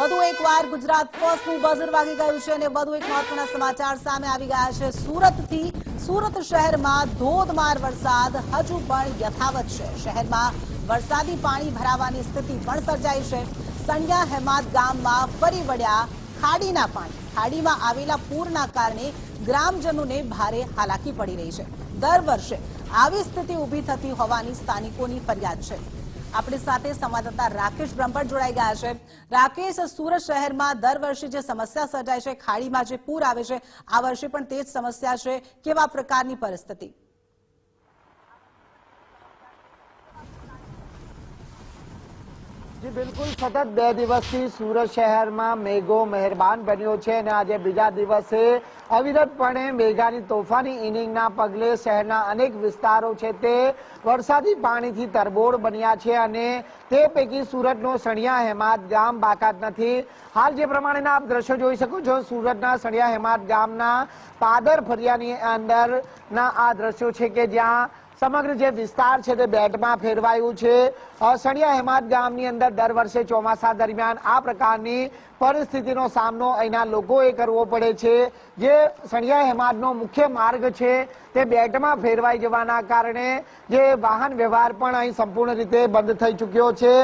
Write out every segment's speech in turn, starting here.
વધુ એકવાર ગુજરાત ફર્સ્ટનું બઝર વાગી ગયું છે અને વધુ એક મહત્વના સમાચાર સામે આવી ગયા છે. સુરતથી સુરત શહેરમાં ધોધમાર વરસાદ હજુ પણ યથાવત છે. શહેરમાં વરસાદી પાણી ભરાવાની સ્થિતિ પણ સર્જાઈ છે. સણિયા હેમાદ ગામમાં ફરી વળ્યા ખાડીના પાણી. ખાડીમાં આવેલા પૂરના કારણે ગ્રામજનોને ભારે હાલાકી પડી રહી છે. દર વર્ષે આવી સ્થિતિ ઊભી થતી હોવાની સ્થાનિકોની ફરિયાદ છે. આપણી સાથે સંવાદદાતા રાકેશ બ્રહ્મભટ્ટ જોડાઈ ગયા છે. રાકેશ, સુરત શહેરમાં દર વર્ષે જે સમસ્યા સર્જાય છે, ખાડીમાં જે પૂર આવે છે, આ વર્ષે પણ તે જ સમસ્યા છે. કેવા પ્રકારની પરિસ્થિતિ? જી, બિલકુલ સતત બે દિવસથી સુરત શહેરમાં મેઘો મહેરબાન બન્યો છે અને આજે બીજા દિવસે અવિરતપણે મેઘાની તોફાની ઇનિંગના પગલે શહેરના અનેક વિસ્તારો છે તે વરસાદી પાણીથી તરબોળ બન્યા છે અને તે પૈકી સુરતનો સણિયા હેમાદ ગામ બાકાત નથી. હાલ જે પ્રમાણેના આપ દ્રશ્યો જોઈ શકો છો, સુરતના સણિયા હેમાદ ગામના પાદર ફરિયાની અંદરના આ દ્રશ્યો છે કે જ્યાં સમગ્ર જે વિસ્તાર છે તે બેટમાં ફેરવાયું છે. સણિયા હેમાદ ગામની અંદર દર વર્ષે ચોમાસા દરમિયાન આ પ્રકારની પરિસ્થિતિનો સામનો અહીંના લોકોએ કરવો પડે છે. જે સણિયા હેમાદનો મુખ્ય માર્ગ છે તે બેટમાં ફેરવાઈ જવાના કારણે જે વાહન વ્યવહાર પણ અહીં સંપૂર્ણ રીતે બંધ થઈ ચૂક્યો છે.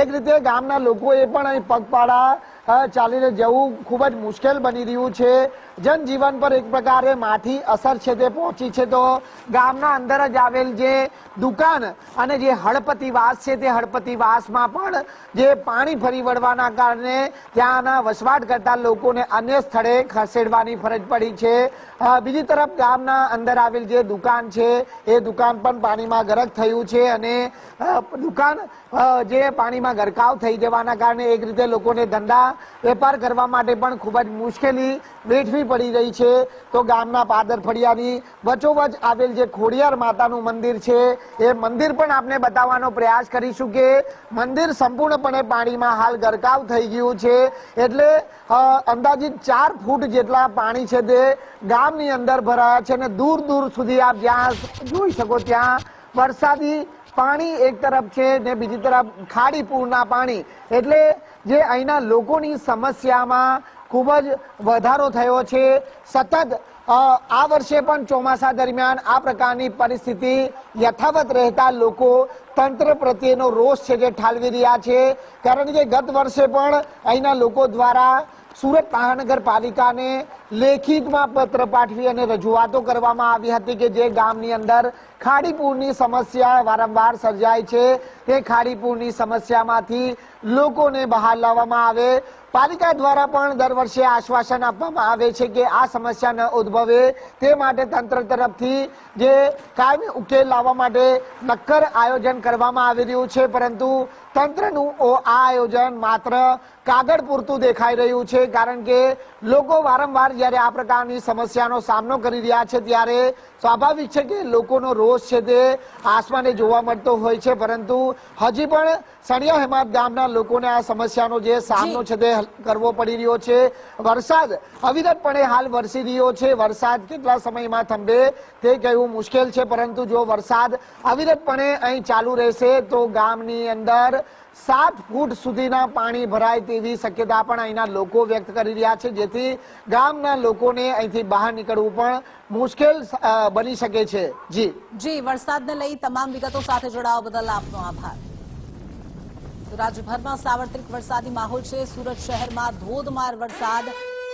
એક રીતે ગામના લોકોએ પણ અહીં પગપાળા ચાલીને જવું ખૂબ જ મુશ્કેલ બની રહ્યું છે. જનજીવન પર એક પ્રકારે માઠી અસર છે તે પહોંચી છે. તો ગામના અંદર જ આવેલ જે દુકાન અને જે હળપતિ વાસ છે તે હળપતિવાસમાં પણ જે પાણી ફરી વળવાના કારણે ત્યાંના વસવાટ કરતા લોકોને અન્ય સ્થળે ખસેડવાની ફરજ પડી છે. બીજી તરફ ગામના અંદર આવેલ જે દુકાન છે, એ દુકાન પણ પાણીમાં ગરક થયું છે અને દુકાન જે પાણીમાં ગરકાવ થઈ જવાના કારણે એક રીતે લોકોને ધંધા વેપાર કરવા માટે પણ ખૂબ જ મુશ્કેલી વેઠવી પડી રહી છે. તો ગામના પાદર ફળિયાની વચોવચ આવેલ જે ખોડિયાર માતાનું મંદિર છે, એ મંદિર પણ આપને બતાવવાનો પ્રયાસ કરીશું કે મંદિર સંપૂર્ણપણે પાણીમાં હાલ ગરકાવ થઈ ગયું છે. એટલે અંદાજિત ચાર ફૂટ જેટલા પાણી છે તે ગામની અંદર ભરાયા છે અને દૂર દૂર સુધી આપ જ્યાં જોઈ શકો ત્યાં વરસાદી પાણી એક તરફ છે ને બીજી તરફ ખાડી પૂરના પાણી. એટલે જે અહીંના લોકોની સમસ્યામાં ખૂબ જ વધારો થયો છે, સતત આ વર્ષે પણ ચોમાસા દરમિયાન આ પ્રકારની પરિસ્થિતિ યથાવત રહેતા લોકો તંત્ર પ્રત્યેનો રોષ છે જે ઠાલવી રહ્યા છે. કારણ કે ગત વર્ષે પણ અહીંના લોકો દ્વારા સુરત મહાનગરપાલિકાને લેખિતમાં પત્ર પાઠવી અને રજૂઆતો કરવામાં આવી હતી કે જે ગામની અંદર ખાડીપૂરની સમસ્યા વારંવાર સર્જાય છે. તે ખાડીપૂરની સમસ્યામાંથી લોકોને બહાર લાવવામાં આવે. પાલિકા દ્વારા પણ દર વર્ષે આશ્વાસન આપવામાં આવે છે કે આ સમસ્યા ન ઉદ્ભવે. તે માટે તંત્ર તરફથી જે કાયમી ઉકેલ લાવવા માટે નક્કર આયોજન કરવામાં આવી રહ્યું છે. પરંતુ તંત્રનું આ આયોજન માત્ર કાગળ પૂરતું દેખાઈ રહ્યું છે, કારણ કે લોકો વારંવાર જ્યારે આ પ્રકારની સમસ્યાનો સામનો કરી રહ્યા છે, ત્યારે સ્વાભાવિક છે કે લોકોનો રોષ છે તે આસમાને જોવા મળતો હોય છે, પરંતુ હજી પણ સણિયા હેમાદ ગામના લોકોને આ સમસ્યાનો જે સામનો છે તે કરવો પડી રહ્યો છે. વરસાદ અવિરતપણે હાલ વરસી રહ્યો છે. વરસાદ કેટલા સમયમાં થંભે તે કહેવું મુશ્કેલ છે, પરંતુ જો વરસાદ અવિરતપણે અહીં ચાલુ રહેશે, તો ગામની અંદર સાત ફૂટ સુધીના પાણી ભરાય તેવી શક્યતા પણ અહીંના લોકો વ્યક્ત કરી રહ્યા છે, જેથી ગામના લોકોને અહીંથી બહાર નીકળવું પણ મુશ્કેલ બની શકે છે. જી. જી, વરસાદને લઈ તમામ વિગતો સાથે જોડાવા બદલ આપનો આભાર. રાજ્યભરમાં સાર્વત્રિક વરસાદી માહોલ છે. સુરત શહેરમાં ધોધમાર વરસાદ